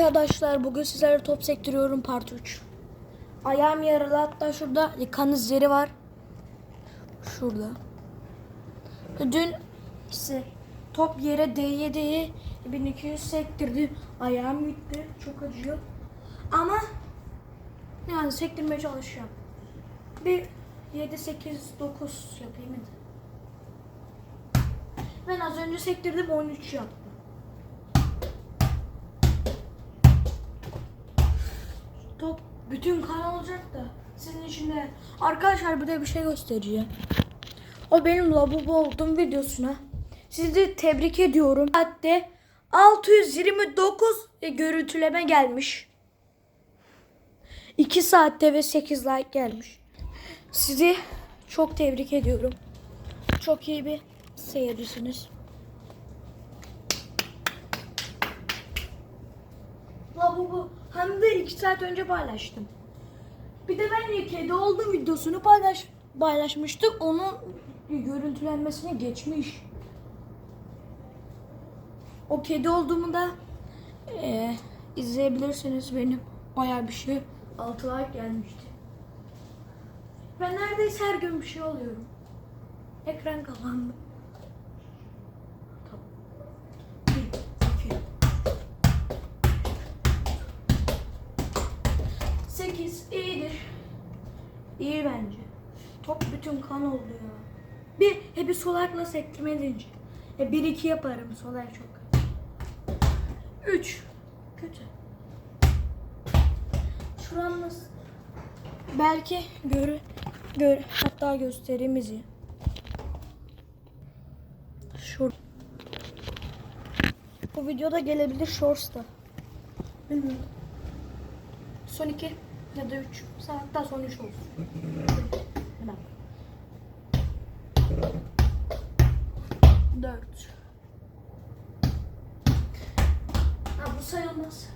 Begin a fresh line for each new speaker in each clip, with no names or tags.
Arkadaşlar bugün sizlere top sektiriyorum part 3. Ayağım yaralı hatta şurada kan izleri var. Şurada. Dün işte top yere değye değye 1200 sektirdim. Ayağım gitti. Çok acıyor. Ama yani sektirmeye çalışıyorum. Bir 7 8 9 yapayım hadi. Ben az önce sektirdim 13 yaptım. Bütün kan olacak da sizin içinde. Arkadaşlar bir de bir şey göstereceğim. O benim lavabo olduğum videosuna. Sizi tebrik ediyorum. Hatta 629 görüntüleme gelmiş. 2 saatte ve 8 like gelmiş. Sizi çok tebrik ediyorum. Çok iyi bir seyircisiniz. Lavabo hem de 2 saat önce paylaştım. Bir de ben ya kedi olduğum videosunu paylaş paylaşmıştık. Onun görüntülenmesine geçmiş. O kedi olduğumu da eee, izleyebilirsiniz benim. Bayağı bir şey. 6 like gelmişti. Ben neredeyse her gün bir şey oluyorum. Ekran kapandı. Tamam. Bir, iki, 8 iyidir. İyi bence. Top bütün kan oldu ya. Bir hep bir solakla sektirme deneyeceğim. E, bir iki yaparım. Solak çok. 3 kötü. Şuram nasıl? Belki gör, gör hatta göstereyim izi. Şur. Bu videoda gelebilir Shorts'ta. Bilmiyorum. Son 2 ya da 3. Hatta son 3 olsun. Hemen. 4. Ha bu sayılmaz.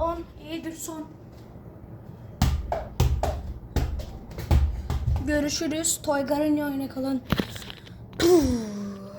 On iyidir son. Görüşürüz. Toygar'ın oyuna kalan. Puh.